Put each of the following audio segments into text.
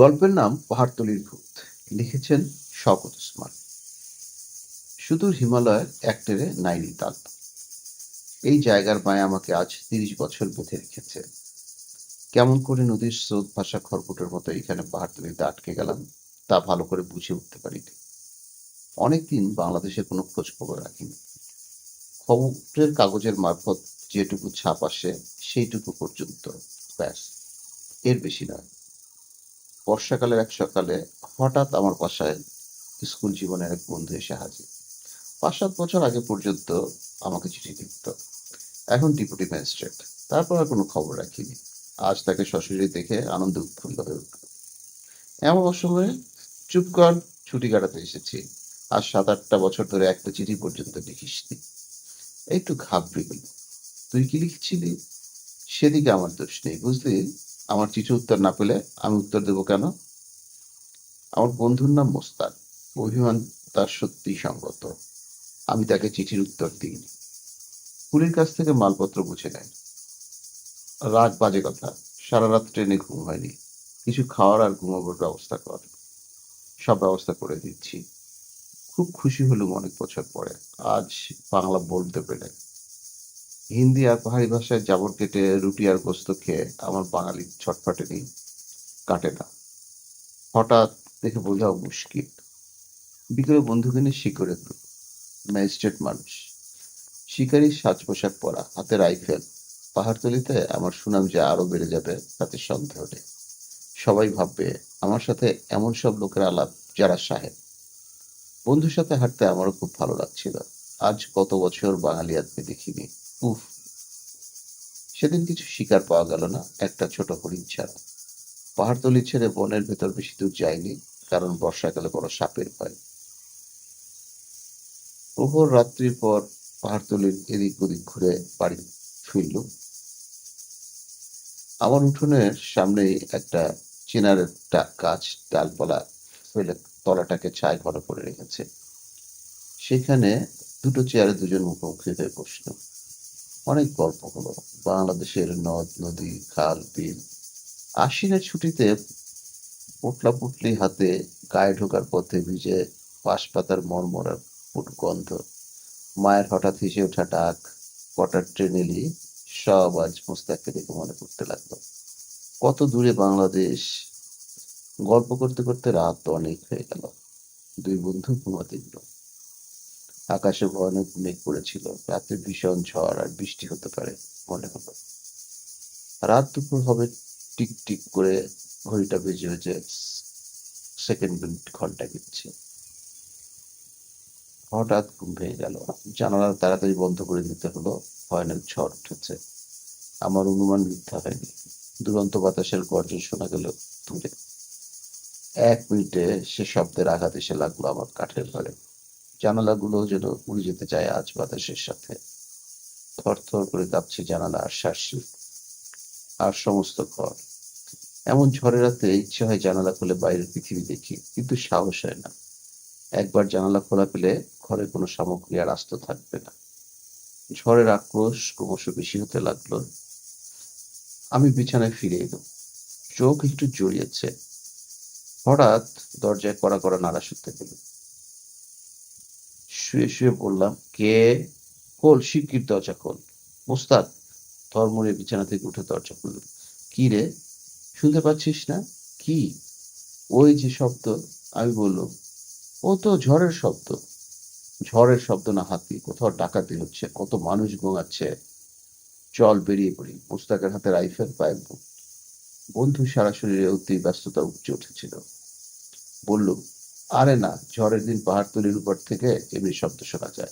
গল্পের নাম পাহাড়তলির ভূত। লিখেছেন শওকত ওসমান সুদূর হিমালয়ের একটেরে নাইনিতাল এই জায়গার মায় আমাকে আজ তিরিশ বছর বেঁধে রেখেছে। কেমন করে নদীর স্রোত ভাষা খড়কুটোর মতো এখানে পাহাড়তলিতে আটকে গেলাম, তা ভালো করে বুঝে উঠতে পারিনি। অনেকদিন বাংলাদেশে কোনো খোঁজ খবর রাখিনি। খবরের কাগজের মারফত যেটুকু ছাপ আসে, সেইটুকু পর্যন্ত, ব্যাস, এর বেশি নয়। বর্ষাকালের এক সকালে হঠাৎ আমার বাসায় স্কুল জীবনের এক বন্ধু এসে হাজির। পাঁচ সাত বছর আগে পর্যন্ত আমাকে চিঠি লিখত। এখন ডিপুটি ম্যাজিস্ট্রেট। তারপর আর কোনো খবর রাখিনি। আজ তাকে সশরীরে দেখে আনন্দ উৎফুল্ল হয়ে উঠল। এমন অসময়ে চুপ কর, ছুটি কাটাতে এসেছি। আর সাত আটটা বছর ধরে একটা চিঠি পর্যন্ত লিখিসনি একটু ঘাবড়ে তুই কি লিখছিলি? সেদিকে আমার দোষ নেই, বুঝলি? আমার চিঠি উত্তর না পেলে আমি উত্তর দেবো কেন? আমার বন্ধুর নাম মোস্তাক। অভিমান তার সত্যি সঙ্গত। আমি তাকে চিঠির উত্তর দিইনি। কুলির কাছ থেকে মালপত্র বুঝে নেয়। রাগ বাজে কথা। সারা রাত ট্রেনে ঘুম হয়নি। কিছু খাওয়ার আর ঘুমাবার ব্যবস্থা কর। সব ব্যবস্থা করে দিচ্ছি। খুব খুশি হলুম অনেক বছর পরে। আজ বাংলা বলতে পেরে। হিন্দি আর পাহাড়ি ভাষায় জাবর কেটে রুটি আর গোস্ত খেয়ে আমার বাঙালি ছটফটে নেই কাটে না। হঠাৎ দেখে বোঝাও মুশকিল। বিকেলে বন্ধুকে নিয়ে শিকড়ে গেল ম্যাজিস্ট্রেট মানুষ। শিকারী সাজ পোশাক পরা হাতে রাইফেল পাহাড়তলিতে আমার সুনাম যে আরও বেড়ে যাবে তাতে সন্দেহ নেই। সবাই ভাববে, আমার সাথে এমন সব লোকের আলাপ যারা সাহেব। বন্ধুর সাথে হাঁটতে আমারও খুব ভালো লাগছিল। আজ কত বছর বাঙালি আদমি দেখিনি। উফ, সেদিন কিছু শিকার পাওয়া গেল না, একটা ছোট হরিণ ছাড়া। পাহাড়তলি ছেড়ে বনের ভেতর বেশি দূর যায়নি, কারণ বর্ষাকালে বড় সাপের ভয়। প্রহর রাত্রির পর পাহাড়তলির এদিক ওদিক ঘুরে বাড়ি ফিরল। আমার উঠোনের সামনেই একটা চেনার গাছ ডালপালা ফেলে তলাটাকে ছায় ঘন করে রেখেছে। সেখানে দুটো চেয়ারে দুজন মুখোমুখি হয়ে বসল। অনেক গল্প হলো। বাংলাদেশের নদ, নদী, খাল, বিল। আশ্বিনের ছুটিতে পোটলা পুটলি হাতে গায়ে ঢোকার পথে ভিজে বাঁশ পাতার মরমরার ফুট গন্ধ। মায়ের হঠাৎ হেসে ওঠা ডাক, কটার ট্রেন এলি, সব আজ মুস্তাককে দেখে মনে পড়তে লাগল। কত দূরে বাংলাদেশ? গল্প করতে করতে রাত অনেক হয়ে গেল। দুই বন্ধু ঘুমাতে গেল। আকাশে ভয়ানক মেঘ পড়েছিল। রাতে ভীষণ ঝড় আর বৃষ্টি হতে পারে মনে হলো। রাত দুপুর হবে টিক টিক করে ঘড়িটা বেজে বেজে সেকেন্ড ঘণ্টা গিচ্ছে হঠাৎ ঘুম ভেঙে গেল। জানালা তাড়াতাড়ি বন্ধ করে দিতে হলো। ভয়ানক ঝড় উঠেছে। আমার অনুমান মিথ্যা হয়নি। দুরন্ত বাতাসের গর্জন শোনা গেল দূরে। এক মিনিটে সে শব্দের আঘাত এসে লাগল আমার কাঠের ঘরে। জানালাগুলো যেন উড়ে যেতে চায় আজ বাতাসের সাথে। থরথর করে কাঁপছে জানালা আর শাসি আর সমস্ত ঘর। এমন ঝড়ের রাতে ইচ্ছে হয় জানালা খুলে বাইরের পৃথিবী দেখি, কিন্তু সাহস হয় না। একবার জানালা খোলা পেলে ঘরে কোনো সামগ্রী আর আস্ত থাকবে না। ঝড়ের আক্রোশ ক্রমশ বেশি হতে লাগল। আমি বিছানায় ফিরে এলাম চোখ একটু জড়িয়েছে। হঠাৎ দরজায় কড়া কড়া নাড়া শুনতে পেলাম শুয়ে শুয়ে বললাম কে? খোল, শিগগির দরজা খোল। মোস্তাক ধর্মরে বিছানা থেকে উঠে দরজা খুলল। কি রে? শুনতে পাচ্ছিস না? কি? ওই যে শব্দ, আমি বললাম, ও তো ঝড়ের শব্দ। ঝড়ের শব্দ না, হাতি। কোথাও ডাকাতি হচ্ছে, কত মানুষ ঘুমাচ্ছে। চল বেরিয়ে পড়ি। মোস্তাকের হাতে রাইফেল পায়ে। বন্ধু সারা শরীরে অতি ব্যস্ততা উপচে উঠেছিল। বলল আরে না, ঝড়ের দিন পাহাড়তলির উপর থেকে এমনি শব্দ শোনা যায়।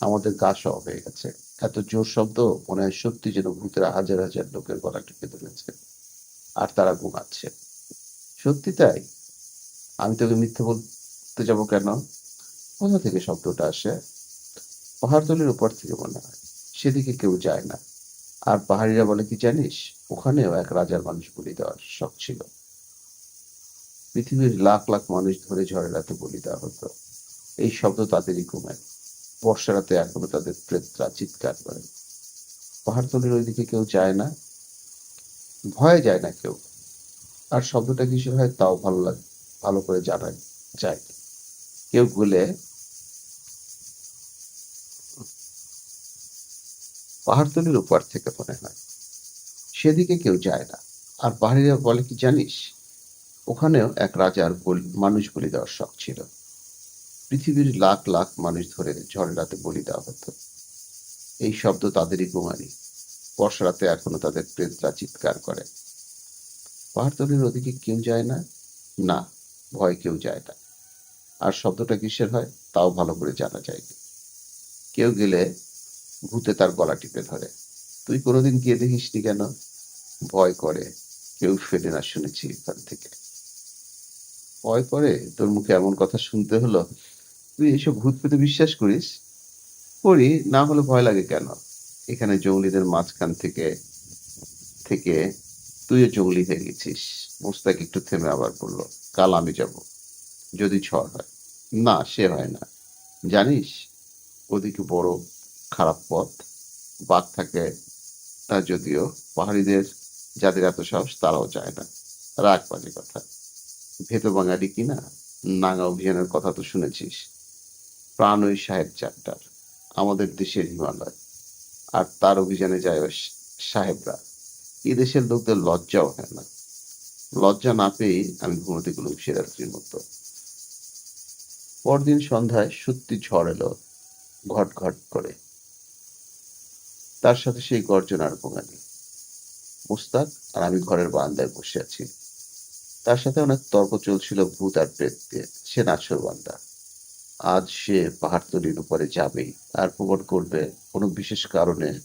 আমাদের গা সহ হয়ে গেছে। এত জোর শব্দ, মনে হয় সত্যি যেন ভূতেরা হাজার হাজার লোকের গলা টিপে ধরেছে। আর তারা ঘুমাচ্ছে। সত্যি তাই? আমি তোকে মিথ্যে বলতে যাব কেন? কোথা থেকে শব্দটা আসে? পাহাড়তলির উপর থেকে মনে হয়। সেদিকে কেউ যায় না। আর পাহাড়িরা বলে, কি জানিস? ওখানেও এক রাজার মানুষ বলি দেওয়ার শখ ছিল। পৃথিবীর লাখ লাখ মানুষ ধরে ঝড়ের রাতে বলি দেওয়া হতো এই শব্দ তাদেরই ঘুমায় বর্ষা রাতে এখনও তাদের প্রেতরা চিৎকার করে। পাহাড়তলির ওইদিকে কেউ যায় না। ভয়ে যায় না কেউ। আর শব্দটা কিসের হয় তাও ভালো লাগে ভালো করে জানা যায়। কেউ বলে পাহাড়তলির উপর থেকে মনে হয়। সেদিকে কেউ যায় না। আর পাহাড়িরা বলে কি জানিস? ওখানেও এক রাজার বলি, মানুষ বলি দেওয়ার শখ ছিল। পৃথিবীর লাখ লাখ মানুষ ধরে ঝড়ড়াতে বলি দেওয়া হতো। এই শব্দ তাদেরই কুমারী বর্ষা রাতে এখনও তাদের প্রেতরা চিৎকার করে। পাহাড়তলির ওদিকে কেউ যায় না? না, ভয় কেউ যায় না। আর শব্দটা কিসের হয়? তাও ভালো করে জানা যায় না। কেউ গেলে ভূতে তার গলা টিপে ধরে। তুই কোনোদিন গিয়ে দেখিসনি কেন? ভয় করে, কেউ ফেলে না শুনেছি এখান থেকে। ভয় করে? তোর মুখে এমন কথা শুনতে হলো? তুই এসব ভূত পেতে বিশ্বাস করিস? করি না হলে ভয় লাগে কেন? এখানে জঙ্গলিদের মাঝখান থেকে থেকে তুইও জঙ্গলি হয়ে গেছিস। মোস্তাক একটু থেমে আবার বলল, কাল আমি যাব। যদি ঝড় হয়। না, সে হয় না। জানিস, ওদিকে বড় খারাপ পথ। বাঘ থাকে, তা যদিও পাহাড়িদের, যাদের এত সাহস, তারাও যায় না। রাগ বাজে কথা। ভেতো বাঙালি কিনা? নাঙ্গা অভিযানের কথা তো শুনেছিস। প্রাণ ওই সাহেব চারটার আমাদের দেশের হিমালয়। আর তার অভিযানে যায় সাহেবরা। এই দেশের লোকদের লজ্জাও হয় না। লজ্জা না পেয়ে আমি ঘুমোতে গেলাম শিরাত্রির মতো। পরদিন সন্ধ্যায় সত্যি ঝড় এলো, ঘট ঘট করে। তার সাথে সেই গর্জনার গোঙানি মুস্তাক আর আমি ঘরের বারান্দায় বসে আছি। তার সাথে অনেক তর্ক চলছিল ভূত আর প্রেত দিয়ে সে নাচর বান্দা। আজ সে পাহাড়তলির উপরে যাবেই। আর প্রমাণ করবে কোনো বিশেষ কারণে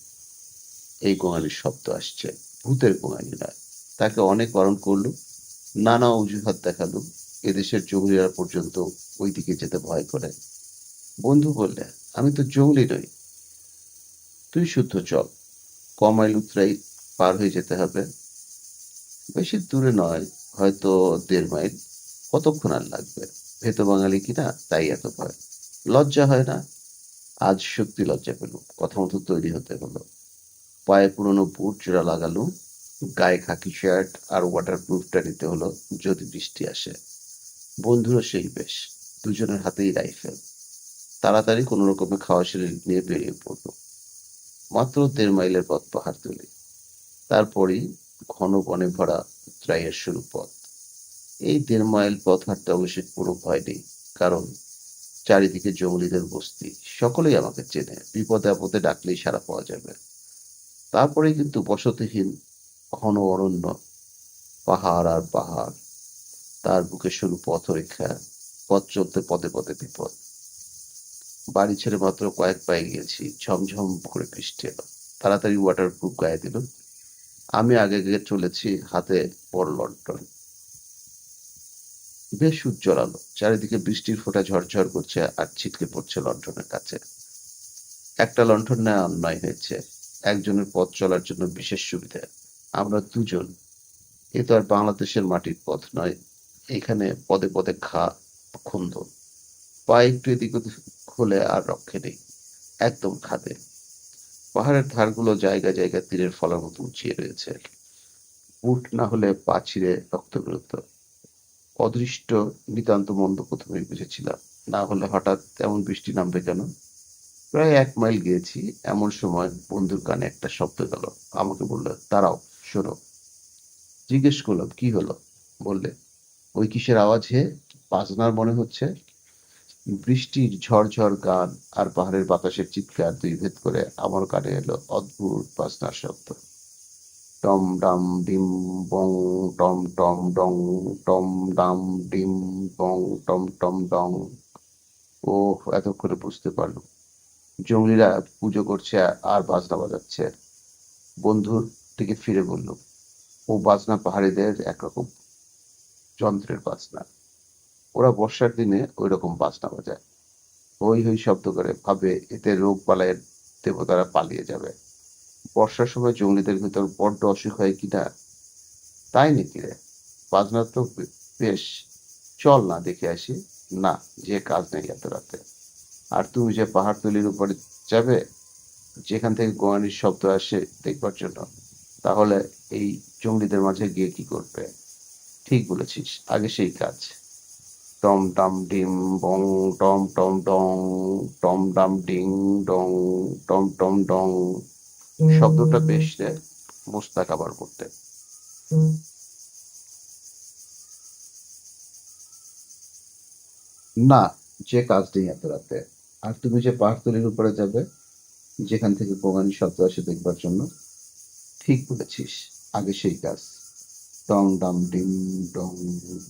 এই গোঙানির শব্দ আসছে। ভূতের গোঙানি নয়। তাকে অনেক বারণ করলু, নানা অজুহাত দেখালু। এদেশের জঙ্গলিরা পর্যন্ত ওই দিকে যেতে ভয় করে। বন্ধু বললে, আমি তো জঙ্গলি নই। তুই শুদ্ধ চল। কমাইল উতরাই পার হয়ে যেতে হবে। বেশি দূরে নয়। হয়তো দেড় মাইল, কতক্ষণ আর লাগবে? ভেত বাঙালি কিনা তাই এত ভয়। লজ্জা হয় না? আজ সত্যি লজ্জা পেল কথা মতো তৈরি হতে হলো। পায়ে পুরনো বুট জোড়া লাগালো গায়ে খাকি শার্ট আর ওয়াটার প্রুফটা নিতে হলো যদি বৃষ্টি আসে। বন্ধুরা সেই বেশ। দুজনের হাতেই রাইফেল। তাড়াতাড়ি কোনো রকমে খাওয়া সেরে নিয়ে বেরিয়ে পড়ল মাত্র দেড় মাইলের পথ পাহাড় তুলি। তারপরই ঘন বনে ভরা উত্তরাইয়ের শুরু পথ এই দেড় মাইল পথ হাঁটতে অবশ্য কোনো ভয় নেই, কারণ চারিদিকে জঙ্গলিদের বস্তি, সকলেই আমাকে চেনে, বিপদে আপদে ডাকলেই সারা পাওয়া যাবে। তারপরে কিন্তু বসতিহীন ঘন অরণ্য, পাহাড় আর পাহাড়, তার বুকে শুরু পথরেখা, পথ চলতে পদে পদে বিপদ। বাড়ি ছেড়ে মাত্র কয়েক পায়ে গিয়েছি, ঝমঝম করে বৃষ্টি এলো। তাড়াতাড়ি ওয়াটার প্রুফ গায়ে দিল আমি আগে চলেছি হাতে বড় লন্ঠন বেশ উজ্জ্বল আলো। চারিদিকে বৃষ্টির ফোঁটা ঝরঝর করছে আর ছিটকে পড়ছে লণ্ঠনের কাছে। একটা লণ্ঠন নেওয়া অন্যায় হয়েছে। একজনের পথ চলার জন্য বিশেষ সুবিধা। আমরা দুজন। এ তো আর বাংলাদেশের মাটির পথ নয়। এখানে পদে পদে খা খুন্দ। পা একটু এদিক ওদিক হলে আর রক্ষে নেই। একদম খাদে। পাহাড়ের ধারগুলো জায়গা জায়গা তীরের ফলার মতো উঁচিয়ে রয়েছে। বুট না হলে পা ছিঁড়ে রক্ত বেরোতো অদৃষ্ট, নিতান্ত মন্দ প্রথমেই বুঝেছিলাম। না হলে হঠাৎ এমন বৃষ্টি নামবে কেন? প্রায় এক মাইল গিয়েছি, এমন সময় বন্ধুর কানে একটা শব্দ গেল। আমাকে বলল, দাঁড়াও, শোনো। জিজ্ঞেস করলাম, কি হলো? বললে, ওই কিসের আওয়াজ হে? বাজনার মনে হচ্ছে? বৃষ্টির ঝড়ঝড় গান আর পাহাড়ের বাতাসের চিৎকার দুই ভেদ করে আমার কানে এলো অদ্ভুত বাজনার শব্দ। টম ডাম ডিম বং, টম টম ডং, টম ডাম ডিম বং, টম টম ডং। ও এতক্ষণে বুঝতে পারল জঙ্গলিরা পুজো করছে আর বাজনা বাজাচ্ছে। বন্ধুর দিকে ফিরে বলল ও বাজনা পাহাড়িদের একরকম যন্ত্রের বাজনা। ওরা বর্ষার দিনে ওই রকম বাজনা বাজায় হই হই শব্দ করে ভাবে, এতে রোগ বালায়ের দেবতারা পালিয়ে যাবে। বর্ষার সময় জঙ্গলিদের ভিতর বড্ড অসুখ হয় কিনা তাই নাকি রে? বাজনা তো বেশ। চল না দেখে আসি। না, যে কাজ নেই এত রাতে। আর তুমি যে পাহাড় পাহাড়তলির উপরে যাবে, যেখান থেকে গোয়ানির শব্দ আসে দেখবার জন্য, তাহলে এই জঙ্গলিদের মাঝে গিয়ে কি করবে? ঠিক বলেছিস, আগে সেই কাজ। টম টাম ডিম বং টম টম ডং টম ডাম ডিং ডং টম টম ডং। শব্দটা বেশ মোস্তাক আবার করতে না যে কাজ নেই এত রাতে। আর তুমি যে পাহাড়তলির উপরে যাবে যেখান থেকে বোগানি শব্দ আসে দেখবার জন্য ঠিক বলেছিস আগে সেই কাজ। টং ডাম ডিম ডং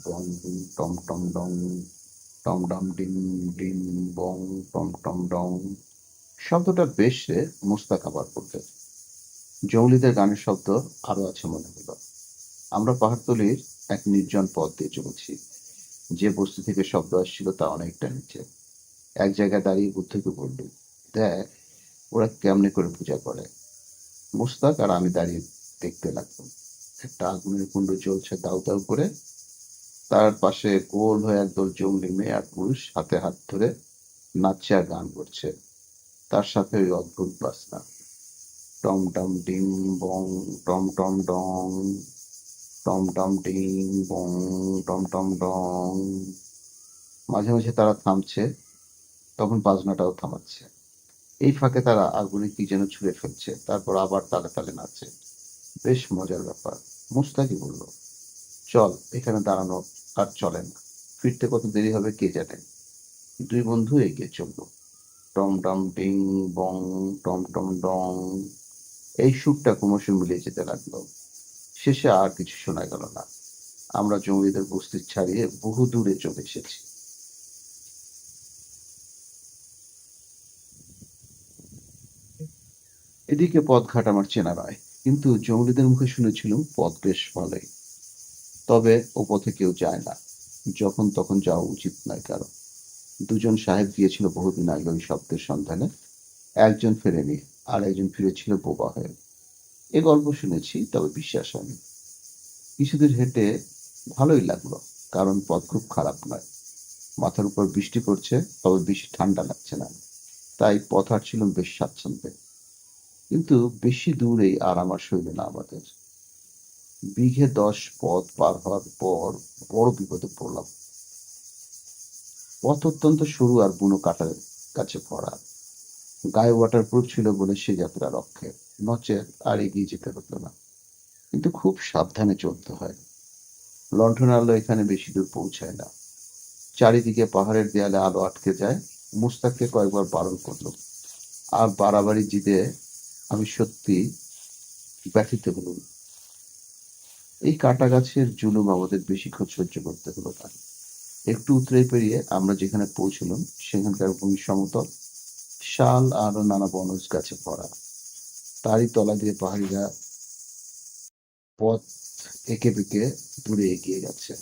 বং টম টম ডং টম ডাম ডিম ডিম বং টম টম ডং শব্দটা বেশ মোস্তাক আবার করতে জৌলিদের গানের শব্দ আরও আছে মনে হলো। আমরা পাহাড়তলির এক নির্জন পথ দিয়ে চলেছি। যে বস্তু থেকে শব্দ আসছিল তা অনেকটা নিচে। এক জায়গায় দাঁড়িয়ে বুদ্ধকে বলল, দেখ, ওরা কেমনে করে পূজা করে? মুস্তাক আর আমি দাঁড়িয়ে দেখতে লাগলাম। একটা আগুনের কুণ্ড জ্বলছে দাউ দাউ করে। তার পাশে গোল হয়ে একদল জঙ্গলি মেয়ে আর পুরুষ হাতে হাত ধরে নাচছে আর গান করছে। তার সাথে ওই অদ্ভুত বাসনা। টম টম ডিং বং, টম টম ডং, টম টম ডিং বং, টম টম ডং। মাঝে মাঝে তারা থামছে, তখন বাজনাটাও থামাচ্ছে। এই ফাঁকে তারা আগুনে কি যেন ছুঁড়ে ফেলছে, তারপর আবার তালে তালে নাচছে। বেশ মজার ব্যাপার। মুস্তাকি বলল, চল, এখানে দাঁড়ানো আর চলে না। ফিরতে কত দেরি হবে কে জানে? দুই বন্ধু এগিয়ে চলল। টম টম ডিং বং, টম টম ডং। এই সুরটা ক্রমশ মিলিয়ে যেতে লাগল। শেষে আর কিছু শোনা গেল না। আমরা জঙ্গিদের বস্তি ছাড়িয়ে বহু দূরে চলে এসেছি। এদিকে পথঘাট আমার চেনা নয়। কিন্তু জঙ্গলিদের মুখে শুনেছিলাম, পথ বেশ ভালোই। তবে ও পথে কেউ যায় না। যখন তখন যাওয়া উচিত নয় কারও। দুজন সাহেব গিয়েছিল বহুদিন আগে ওই শব্দের সন্ধানে। একজন ফেরেনি, আর একজন ফিরেছিল বোবা হয়ে। এ গল্প শুনেছি, তবে বিশ্বাস হয়নি। কিছুদূর হেঁটে ভালোই লাগল, কারণ পথ খুব খারাপ নয়। মাথার উপর বৃষ্টি পড়ছে, তবে বেশি ঠান্ডা লাগছে না। তাই পথ হাঁটছিলাম বেশ স্বাচ্ছন্দ্যে। কিন্তু বেশি দূরেই আর আমার শৈল না আমাদের। বিঘে দশ পথ পার হওয়ার পর বড় বিপদে পড়লাম। পথ অত্যন্ত সরু আর বুনো কাটার কাছে ভরা। গায়ে ওয়াটার প্রুফ ছিল বলে সে যাত্রা রক্ষে। নচেত আর এগিয়ে যেতে হতো না। কিন্তু খুব সাবধানে চলতে হয়। লণ্ঠন আলো এখানে বেশি দূর পৌঁছায় না। চারিদিকে পাহাড়ের দেয়ালে আলো আটকে যায়। মুস্তাককে কয়েকবার বারণ করল। আর বাড়াবাড়ি জিদে আমি সত্যি ব্যথিত হলুম। এই কাটা গাছের জুলুম আমাদের বেশিক্ষণ সহ্য করতে হলো না। একটু উতরে পেরিয়ে আমরা যেখানে পৌঁছলাম, সেখানকার ভূমি সমতল। শাল আর নানা বনজ গাছে ভরা। তারই তলা দিয়ে পাহাড়িরা পথ এঁকে বেঁকে দূরে এগিয়ে যাচ্ছে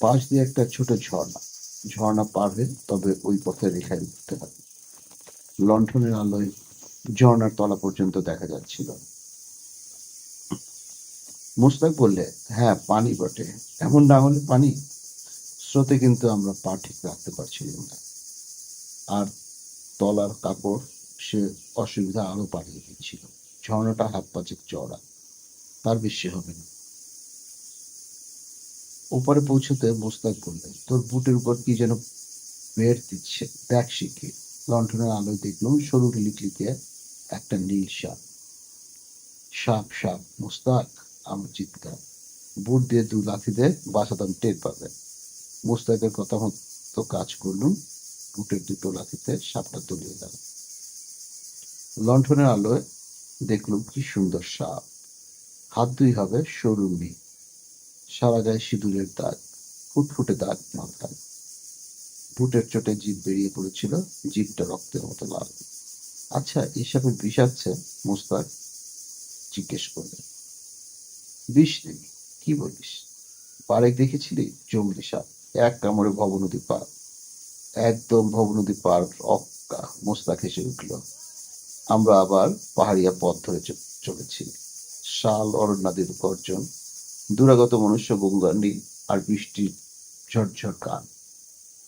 পাশ দিয়ে একটা ছোট ঝর্ণা। ঝর্ণা পার হয়ে তবে ওই পথে রেখায় উঠতে হবে। লণ্ঠনের আলোয় ঝর্ণার তলা পর্যন্ত দেখা যাচ্ছিল। মুস্তাক বললে হ্যাঁ পানি বটে। এমন না হলে পানি? স্রোতে কিন্তু আমরা পা ঠিক রাখতে পারছিলাম না। আর তলার কাপড় সে অসুবিধা আরও বাড়িয়ে দিচ্ছিল ঝর্ণাটা হাত পাচেক চড়া তার বেশি হবে না। ওপারে পৌঁছতে মোস্তাক বললেন তোর বুটের উপর কি যেন বের দিচ্ছে? দেখ শিখে লণ্ঠনের আলোয় দেখলাম সরু লিকলিকে একটা নীল সাপ। সাপ সাপ, মুস্তাক আমার চিৎকার বুট দিয়ে দু লাথিতে বাসাতাম টের পাবে। মোস্তাকের কথা মতো কাজ করলুম, বুটের দুটো লাথিতে সাপটা তলিয়ে গেল। লণ্ঠনের আলোয় দেখলুম কি সুন্দর সাপ। হাত দুই হবে সরু মি। সারা গায়ে সিঁদুরের দাগ, ফুটফুটে দাগ মাথায়। বুটের চোটে জিভ বেরিয়ে পড়েছিল, জিভটা রক্তের মতো লাল। আচ্ছা এসবে বিষ আছে মোস্তাক? জিজ্ঞেস করলেন বিষ নেই কি বলিস? পারেক দেখেছিলি? জঙ্গলি সাপ। এক কামড়ে ভবনদী পার। একদম ভবনদী পার, অক্কা, মোস্তাক হেসে উঠল। আমরা আবার পাহাড়িয়া পথ ধরে চলেছি। শাল অরণ্যাদির গর্জন, দূরাগত মনুষ্য গঙ্গান্ডি আর বৃষ্টির ঝরঝর গান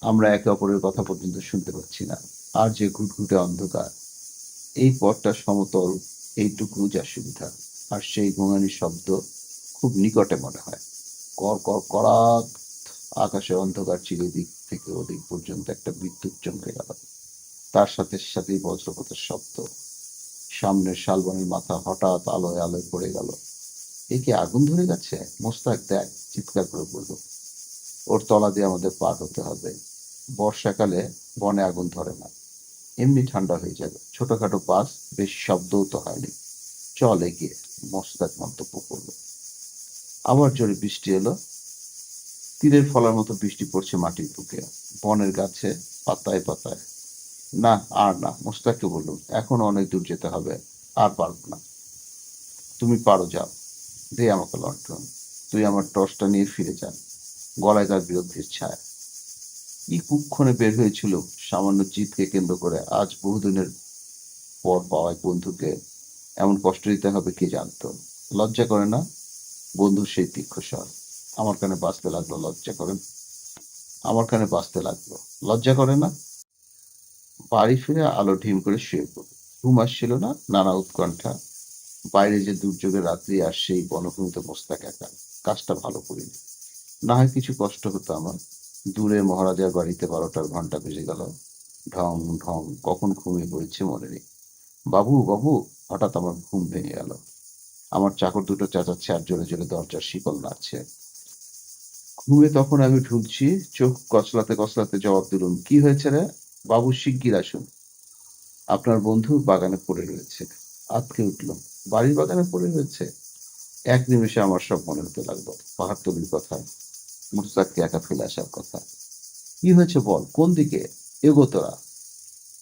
আমরা একে অপরের কথা পর্যন্ত শুনতে পাচ্ছি না। আর যে ঘুটঘুটে অন্ধকার, এই পথটা সমতল এইটুকু যা সুবিধা। আর সেই গোঙানির শব্দ খুব নিকটে মনে হয়। কর কর, করাত আকাশে অন্ধকার চিরে দিক থেকে ওদিক পর্যন্ত একটা বিদ্যুৎ চমকে গেল। তার সাথে সাথেই বজ্রপাতের শব্দ। সামনের শালবনের মাথা হঠাৎ আলোয় আলোয় পড়ে গেল। এ কি আগুন ধরে গেছে? মোস্তাক দেখ, চিৎকার করে বলল, ওর তলা দিয়ে আমাদের পার হতে হবে। বর্ষাকালে বনে আগুন ধরে না। এমনি ঠান্ডা হয়ে যাবে। ছোটখাটো বাস বেশি শব্দও তো হয়নি। চল এগিয়ে, মোস্তাক মন্তব্য করল। আবার জোরে বৃষ্টি এলো। তীরের ফলার মতো বৃষ্টি পড়ছে মাটির বুকে। বনের গাছে পাতায় পাতায়। না, আর না, মোস্তাককে বললুম, এখন অনেক দূর যেতে হবে, আর পারব না। তুমি পারো, যাও। দে আমাকে লন্ঠন তুই আমার টর্চটা নিয়ে ফিরে যান গলায় তার বিরোধীর ছায়া। কি কুক্ষণে বের হয়েছিল? সামান্য জিতকে কেন্দ্র করে আজ বহুদিনের পর পাওয়া এক বন্ধুকে এমন কষ্ট দিতে হবে কে জানতো? লজ্জা করে না? বন্ধুর সেই তীক্ষ্ণ স্বর। আমার কানে বাঁচতে লাগল, লজ্জা করেন আমার কানে বাঁচতে লাগল। লজ্জা করে না? বাড়ি ফিরে আলো ঢিম করে শুয়ে পড়ল। ঘুম আসছিল না? নানা উৎকণ্ঠা। বাইরে যে দুর্যোগের রাত্রি আর সেই বনভূমিতে মোস্তাক একা। কাজটা ভালো করিনি। না হয় কিছু কষ্ট হতো আমার। দূরে মহারাজার বাড়িতে বারোটার ঘণ্টা বেজে গেল। ঢং ঢং, কখন ঘুমিয়ে পড়েছে মনে নেই বাবু বাবু, হঠাৎ আমার ঘুম ভেঙে গেল। আমার চাকর দুটো চেঁচাচ্ছে, আর জোরে জোরে দরজার শিকল নাড়ছে। ঘুমে তখন আমি ঢুকছি চোখ কচলাতে কচলাতে জবাব দিলুম, কি হয়েছে রে? বাবু, শিগগির আসুন। আপনার বন্ধু বাগানে পড়ে রয়েছে। আতকে উঠল বাড়ির বাগানে পড়ে রয়েছে? এক নিমেষে আমার সব মনে হতে লাগল। পাহাড় পাহাড়তলির কথা মুস্তাককে একা ফেলে আসার কথা। কি হয়েছে বল? কোন দিকে? এগো তোরা।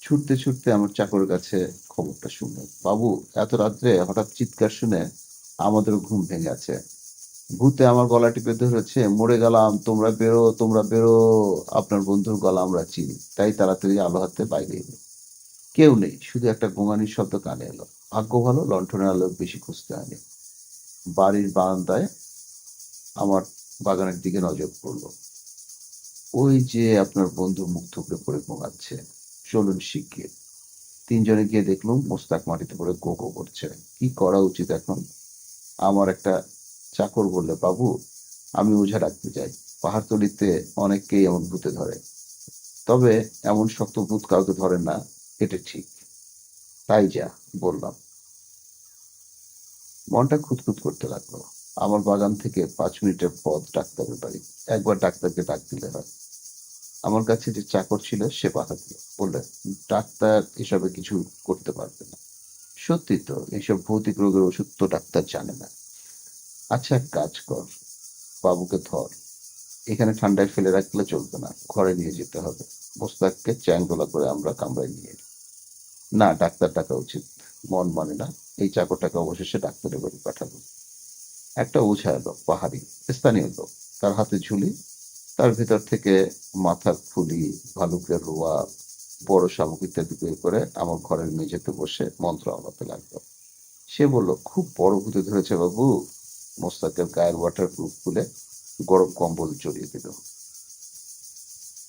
ছুটতে ছুটতে আমার চাকরের কাছে খবরটা শুনলো বাবু, এত রাত্রে হঠাৎ চিৎকার শুনে আমাদের ঘুম ভেঙে আছে। ভূতে আমার গলা টিপে ধরেছে, মরে গেলাম, তোমরা বেরো তোমরা বেরো। আপনার বন্ধুর গলা আমরা চিনি, তাই তাড়াতাড়ি আলো হাতে বাইরে এলো। কেউ নেই, শুধু একটা গোঙানির শব্দ কানে এলো। ভাগ্য ভালো, লণ্ঠনের আলো বেশি খুঁজতে হয়নি। বাড়ির বারান্দায় আমার বাগানের দিকে নজর পড়ল। ওই যে আপনার বন্ধু মুখ থুকরে পড়ে ঘুমাচ্ছে, চলুন শিগগির তিনজনে গিয়ে দেখলুম মোস্তাক মাটিতে পড়ে গো গো করছে। কি করা উচিত এখন? আমার একটা চাকর বললে, বাবু, আমি ওঝা রাখতে চাই পাহাড়তলিতে অনেককেই এমন ভূতে ধরে। তবে এমন শক্ত ভূত কাউকে ধরে না, এটা ঠিক। তাই যা, বললাম। মনটা খুঁতখুত করতে লাগল। আমার বাগান থেকে পাঁচ মিনিটের পথ ডাক্তারের বাড়ি। একবার ডাক্তারকে ডাক দিলে হয়। আমার কাছে যে চাকর ছিল, সে বাধা দিল। বললে, ডাক্তার এসবে কিছু করতে পারবে না। সত্যি তো, এইসব ভৌতিক রোগের ওষুধ তো ডাক্তার জানে না। আচ্ছা এক কাজ কর, বাবুকে ধর। এখানে ঠান্ডায় ফেলে রাখলে চলবে না, ঘরে নিয়ে যেতে হবে। মোস্তাককে চ্যাংদোলা করে আমরা কামরায় নিয়ে না, ডাক্তার ডাকা উচিত। মন মানে না, এই চাকরটাকে অবশেষে ডাক্তারের বাড়ি পাঠাবো। একটা ওঝা এলো পাহাড়ি, স্থানীয় লোক। তার হাতে ঝুলি, তার ভিতর থেকে মাথার ফুলি, ভালুকের রোয়া, বড় শামুক ইত্যাদি বের করে আমার ঘরের মেঝেতে বসে মন্ত্র আওড়াতে লাগল। সে বলল, খুব বড় ভূতে ধরেছে বাবু। মোস্তাকের গায়ের ওয়াটার প্রুফ খুলে গরম কম্বল জড়িয়ে দিল।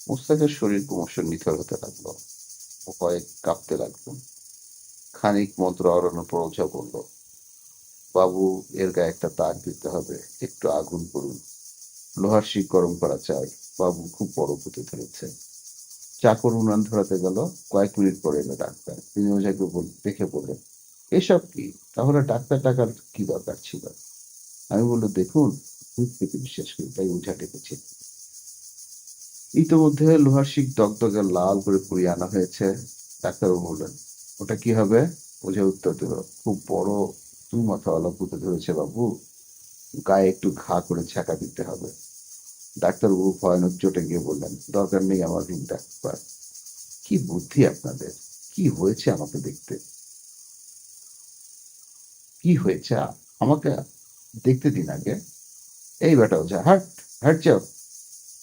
মোস্তাকের শরীর ক্রমশ নিথর হতে লাগল। ভয়ে কাঁপতে লাগল। খানিক মন্ত্র আওড়ানোর পর ওঝা বলল বাবু এর গায়ে একটা তাক দিতে হবে। একটু আগুন করুন। লোহার শিক গরম করা চাই। বাবু খুব বড় ভূতে ধরেছে চাকর উনান ধরাতে গেল। কয়েক মিনিট পরে এলো ডাক্তার। তিনি ওঝাকে দেখে বললেন, এসব কি? তাহলে ডাক্তার টাকার কি দরকার ছিল? আমি বলল, দেখুন পেতে বিশ্বাস করি, তাই ওঝা ডেকেছে। ইতিমধ্যে লোহার শিক দগদগে লাল করে পুড়িয়ে আনা হয়েছে। ডাক্তারবাবু বললেন, ওটা কি হবে? ওঝা উত্তর দিল, খুব বড় দু মাথাওয়ালা ভূতে ধরেছে বাবু। গায়ে একটু ঘা করে ছাকা দিতে হবে। ডাক্তারবাবু ভয়ানক চটে গিয়ে বললেন, দরকার নেই আমার ঋণ ডাক্তার কি বুদ্ধি আপনাদের? কি হয়েছে আমাকে দেখতে? কি হয়েছে? আমাকে দেখতে দিন আগে। এই বেটা ওঝা, হাট হাট যাও।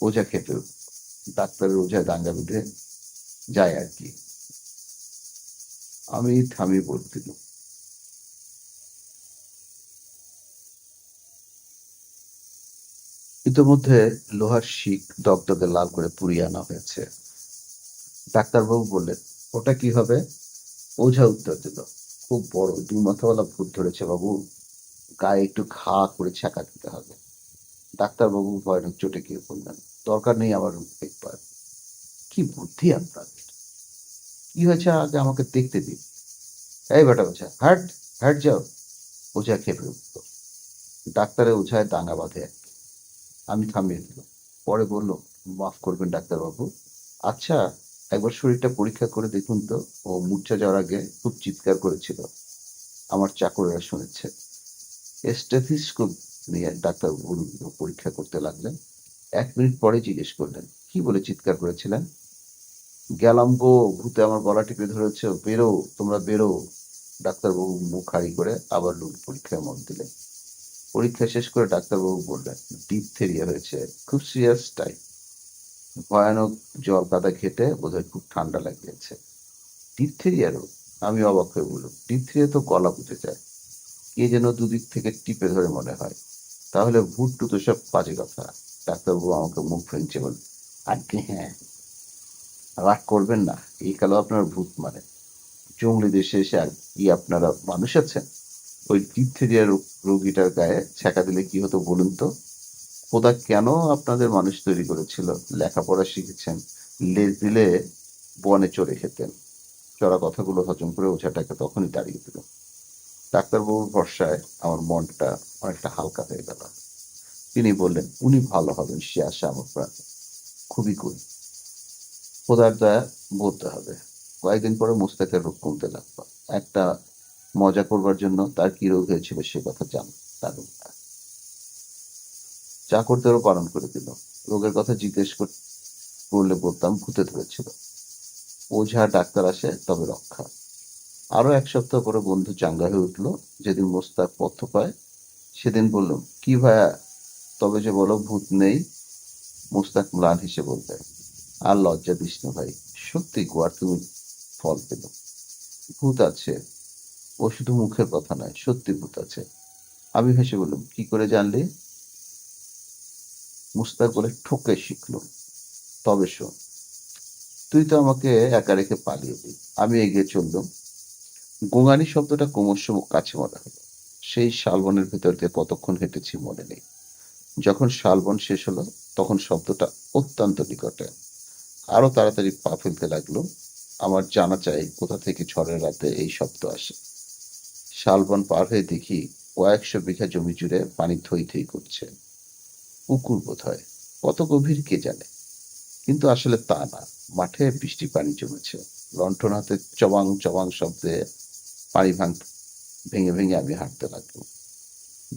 ওঝা খেতে ডাক্তারের ওঝা দাঙ্গা বেঁধে যায় আর কি। আমি থামি বলছিলাম ইতিমধ্যে লোহার শিক দগদগে লাল করে পুড়িয়ে আনা হয়েছে। ডাক্তারবাবু বললেন, ওটা কি হবে? ওঝা উত্তর দিল, খুব বড়, দুই মাথাওয়ালা ভূত ধরেছে বাবু। গায়ে একটু ঘা করে ছাকা দিতে হবে। ডাক্তারবাবু ভয়ানক চটে গিয়ে বললেন দরকার নেই আমার দেখবার কি বুদ্ধি আপনাদের কি হয়েছে আগে আমাকে দেখতে দিন? এই বেটা ওঝা, হাট হাট যাও। ওঝা খেপে উঠল ডাক্তারে ওঝায় দাঙ্গা বাঁধে এক আমি থামিয়ে দিলাম পরে বলল, মাফ করবেন ডাক্তারবাবু। আচ্ছা একবার শরীরটা পরীক্ষা করে দেখুন তো। ও মূর্ছা যাওয়ার আগে খুব চিৎকার করেছিল। আমার চাকরেরা শুনেছে। স্টেথিস্কোপ নিয়ে ডাক্তার পরীক্ষা করতে লাগলেন। এক মিনিট পরে জিজ্ঞেস করলেন, কি বলে চিৎকার করেছিলেন? গেলাম গো ভূতে আমার গলা টিপে ধরেছে। বেরো, তোমরা বেরো। ডাক্তারবাবু মুখ হাড়ি করে আবার লুট পরীক্ষায় মন দিলেন। পরীক্ষা শেষ করে ডাক্তারবাবু বললেন ডিপথেরিয়া হয়েছে, খুব সিরিয়াস টাইপ ভয়ানক জল কাদা খেটে বোধহয় খুব ঠান্ডা লাগিয়েছে। ডিপথেরিয়া রোগ আমি অবাক হয়ে বললাম ডিপথেরিয়া তো গলা বুঝে যায়। কে যেন দুদিক থেকে টিপে ধরে মনে হয়। তাহলে ভুট টুত সব বাজে কথা। ডাক্তারবাবু আমাকে মুখ ভেঙচে বল আজকে হ্যাঁ। রাগ করবেন না, এই কালো আপনার ভূত মানে। জঙ্গলি দেশে এসে আর কি আপনারা মানুষ আছেন? ওই ডিপথেরিয়া রোগীটার গায়ে ছ্যাঁকা দিলে কি হতো বলুন তো? খোদা কেন আপনাদের মানুষ তৈরি করেছিল? লেখাপড়া শিখেছেন, লেজ দিলে বনে চড়ে খেতেন। চড়া কথাগুলো হজম করে ওঝাটাকে তখনই দাঁড়িয়ে দিল। ডাক্তারবাবুর ভরসায় আমার মনটা অনেকটা হালকা হয়ে গেল। তিনি বললেন, উনি ভালো হবেন, সে আশা আমার প্রাণে। খুবই করি। খোদার দয়া বলতে হবে। কয়েকদিন পরে মুস্তাকের রোগ কমতে লাগল। একটা মজা করবার জন্য তার কি রোগ হয়েছিল সে কথা জান জানুন না। চাকরদেরও পালন করে দিল। রোগের কথা জিজ্ঞেস করলে বলতাম ভূতে ধরেছিল। ওঝা ডাক্তার আসে, তবে রক্ষা। আরও এক সপ্তাহ পরে বন্ধু চাঙ্গা হয়ে উঠল। যেদিন মোস্তাক পথ্য পায়, সেদিন বললাম, কি ভাইয়া তবে যে বলো ভূত নেই? মোস্তাক ম্লান হেসে বলবে আর লজ্জা দিস না ভাই, সত্যি গোয়ার তুমি ফল পেল। ভূত আছে ও শুধু মুখের কথা নয়, সত্যি ভূত আছে। আমি হেসে বললাম, কি করে জানলি? মুস্তাক বলে ঠোকে শিখলো তবে শোন, তুই তো আমাকে একা রেখে পালিয়ে দিই আমি এগিয়ে চললাম। গোঙানি শব্দটা ক্রমশ কাছে মনে হলো। সেই শালবনের ভেতর দিয়ে কতক্ষণ হেঁটেছি মনে নেই। যখন শালবন শেষ হলো, তখন শব্দটা অত্যন্ত নিকটে। আরও তাড়াতাড়ি পা ফেলতে লাগল আমার জানা চাই কোথা থেকে ঝড়ের রাতে এই শব্দ আসে। শালবন পার হয়ে দেখি কয়েকশো বিঘা জমি জুড়ে পানি থই থই করছে। পুকুর বোধ হয়। কত গভীর কে জানে? কিন্তু আসলে তা না। মাঠে বৃষ্টি পানি জমেছে। লণ্ঠন হাতে চবাং চবাং শব্দে পানি ভাঙ ভেঙে ভেঙে আমি হাঁটতে লাগলাম।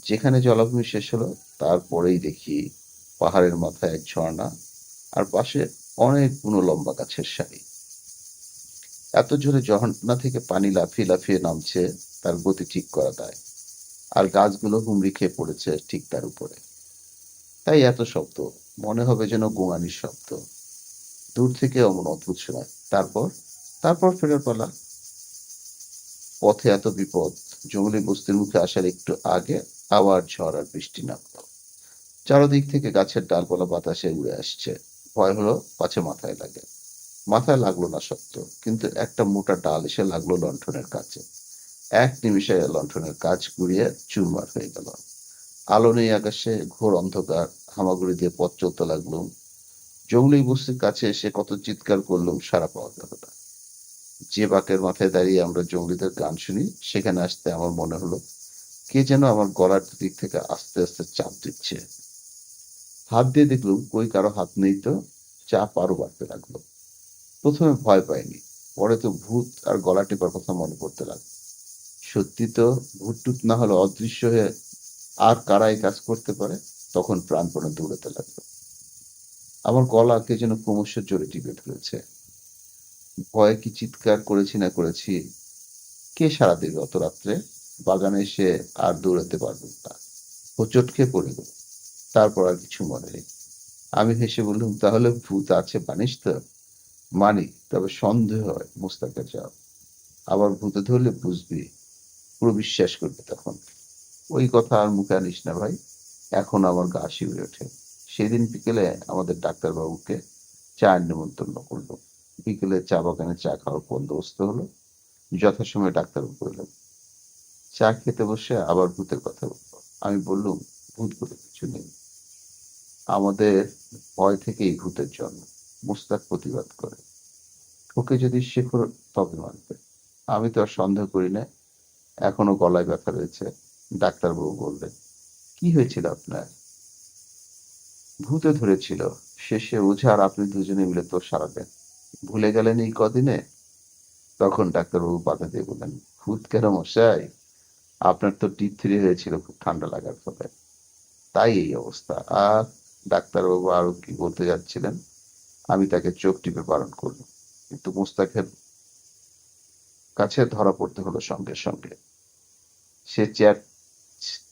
যেখানে জলাভূমি শেষ হলো, তারপরেই দেখি পাহাড়ের মাথায় এক ঝর্ণা আর পাশে অনেকগুলো লম্বা গাছের সারি এত জোরে ঝর্ণা থেকে পানি লাফিয়ে লাফিয়ে নামছে তার গতি ঠিক করা দেয়। আর গাছগুলো হুমড়ি খেয়ে পড়েছে ঠিক তার উপরে। তাই এত শব্দ, মনে হবে যেন গোঙানির শব্দ। দূর থেকে অমন অদ্ভুত শোনায়, তারপর তারপর ফেরার পালা। পথে এত বিপদ, জঙ্গলি বস্তির মুখে আসার একটু আগে আবার ঝড় আর বৃষ্টি নামলো। চারদিক থেকে গাছের ডালপালা বাতাসে উড়ে আসছে। ভয় হলো, পাছে মাথায় লাগে। মাথায় লাগল না সত্য কিন্তু একটা মোটা ডাল এসে লাগল লণ্ঠনের কাছে। এক নিমিষে লণ্ঠনের কাজ ঘুরিয়ে চুরমার হয়ে গেল। আলো নেই আকাশে, ঘোর অন্ধকার, হামাগুড়ি দিয়ে পথ চলতে লাগল জঙ্গলি বস্তির কাছে এসে কত চিৎকার করলাম সারা পাওয়া গেল না যে বাকের মাথায় দাঁড়িয়ে আমরা জঙ্গলিদের গান শুনি, সেখানে আসতে আমার মনে হলো, কে যেন আমার গলার দিক থেকে আস্তে আস্তে চাপ দিচ্ছে। হাত দিয়ে দেখলুম কই কারও হাত নেই তো, চাপ আরও বাড়তে লাগল। প্রথমে ভয় পাইনি, পরে তো ভূত আর গলা টেপার কথা মনে পড়তে লাগল। সত্যি তো ভূতটুত না হলে অদৃশ্য হয়ে আর কারা এই কাজ করতে পারে, তখন প্রাণপণে দৌড়াতে লাগল। আমার গলা কে যেন ক্রমশ জোরে টিপে ধরেছে। ভয়ে কি চিৎকার করেছি না করেছি, কে সারা দেবে অত রাত্রে? বাগানে এসে আর দৌড়াতে পারবেন না। হোঁচট খেয়ে পড়ে গেল। তারপর আর কিছু মনে নেই। আমি হেসে বললাম, তাহলে ভূত আছে মানিস তো? মানি, তবে সন্দেহ হয় মোস্তাকে যাও। আবার ভূতে ধরলে বুঝবি পুরো বিশ্বাস করবে তখন। ওই কথা আর মুখে আনিস না ভাই। এখন আমার গা শিউরে ওঠে। সেদিন বিকেলে আমাদের ডাক্তারবাবুকে চায়ের নিমন্ত্রণ করল। বিকেলে চা বাগানে চা খাওয়ার বন্দোবস্ত হলো। যথাসময়ে ডাক্তারবাবু বললেন, চা খেতে বসে আবার ভূতের কথা বলল আমি বললুম, ভূত বলে কিছু নেই। আমাদের ভয় থেকেই ভূতের জন্ম। মুস্তাক প্রতিবাদ করে। ওকে যদি শেখর তবে মানবে। আমি তো আর সন্দেহ করি না। এখনও গলায় ব্যথা রয়েছে, ডাক্তারবাবু বললেন। কি হয়েছিল আপনার? ভূতে ধরেছিল, শেষে ওঝা আর আপনি দুজনে মিলে তো সারাবেন ভুলে গেলেন এই কদিনে? তখন ডাক্তারবাবু বাধা দিয়ে বললেন, ভূত কেন মশাই? আপনার তো টিপ থ্রি হয়েছিল, খুব ঠান্ডা লাগার ফলে। তাই এই অবস্থা। আর ডাক্তারবাবু আরও কি বলতে যাচ্ছিলেন? আমি তাকে চোখ টিপে বারণ করলাম। কিন্তু মুস্তাকের কাছে ধরা পড়তে হলো সঙ্গে সঙ্গে। সে চেয়ার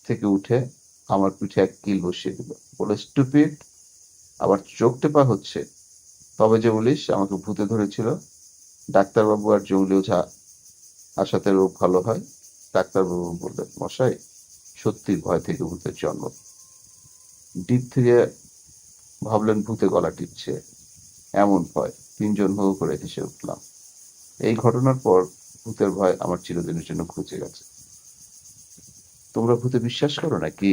থেকে উঠে আমার পিঠে এক কিল বসিয়ে দিল। বলে, স্টুপিড আবার চোখ টেপা হচ্ছে। তবে যে বলিস, আমাকে ভূতে ধরেছিল। ডাক্তারবাবু আর জঙ্গলি ওঝা আসাতে রোগ ভালো হয়, ডাক্তারবাবু বললেন, মশাই, সত্যি ভয় থেকে ভূতের জন্ম। ডিপ থেকে ভাবলেন, ভূতে গলা টিপছে। এমন ভয়। তিনজন হু করে হেসে উঠলাম। এই ঘটনার পর ভূতের ভয় আমার চিরদিনের জন্য ঘুচে গেছে। তোমরা ভূতে বিশ্বাস করো নাকি?